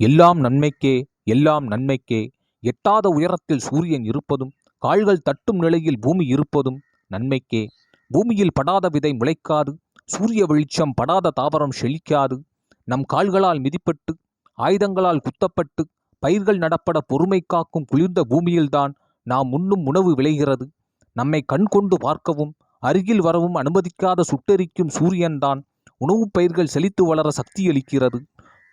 எல்லாம் நன்மைக்கே எல்லாம் நன்மைக்கே. எட்டாத உயரத்தில் சூரியன் இருப்பதும் கால்கள் தட்டும் நிலையில் பூமி இருப்பதும் நன்மைக்கே. பூமியில் படாத விதை முளைக்காது சூரிய வெளிச்சம் படாத தாவரம் செழிக்காது. நம் கால்களால் மிதிப்பட்டு ஆயுதங்களால் குத்தப்பட்டு பயிர்கள் நடப்பட பொறுமை காக்கும் குளிர்ந்த பூமியில்தான் நாம் உண்ணும் உணவு விளைகிறது. நம்மை கண் கொண்டு பார்க்கவும் அருகில் வரவும் அனுமதிக்காத சுட்டெரிக்கும் சூரியன்தான் உணவுப் பயிர்கள் செழித்து வளர சக்தியளிக்கிறது.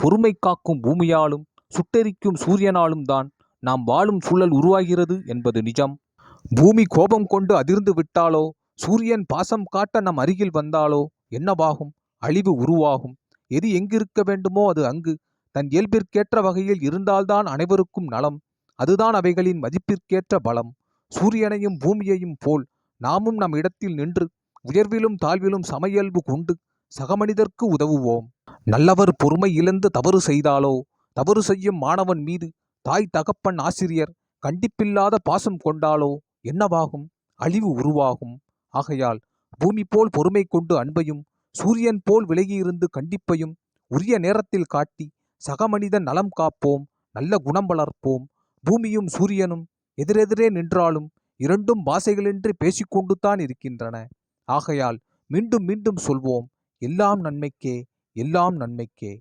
பொறுமை காக்கும் பூமியாலும் சுட்டெரிக்கும் சூரியனாலும் தான் நாம் வாழும் சூழல் உருவாகிறது என்பது நிஜம். பூமி கோபம் கொண்டு அதிர்ந்து விட்டாலோ சூரியன் பாசம் காட்ட நம் அருகில் வந்தாலோ என்னவாகும்? அழிவு உருவாகும். எது எங்கிருக்க வேண்டுமோ அது அங்கு. தன் இயல்பிற்கேற்ற வகையில் இருந்தால்தான் அனைவருக்கும் நலம். அதுதான் அவைகளின் மதிப்பிற்கேற்ற பலம். சூரியனையும் பூமியையும் போல் நாமும் நம் இடத்தில் நின்று உயர்விலும் தாழ்விலும் சமையல்பு கொண்டு சகமனிதர்க்கு உதவுவோம். நல்லவர் பொறுமை இழந்து தவறு செய்தாலோ? தவறு செய்யும் மாணவன் மீது தாய் தகப்பன் ஆசிரியர் கண்டிப்பில்லாத பாசம் கொண்டாலோ? என்னவாகும்? அழிவு உருவாகும். ஆகையால் பூமி போல் பொறுமை கொண்டு அன்பையும் சூரியன் போல் விலகியிருந்து கண்டிப்பையும் உரிய நேரத்தில் காட்டி சகமனிதன் நலம் காப்போம் நல்ல குணம் வளர்ப்போம். பூமியும் சூரியனும் எதிரெதிரே நின்றாலும் இரண்டும் பாசைகளின்றி பேசிக்கொண்டுதான் இருக்கின்றன. ஆகையால் மீண்டும் மீண்டும் சொல்வோம் எல்லாம் நன்மைக்கே. எல்லாம் நன்மைக்கே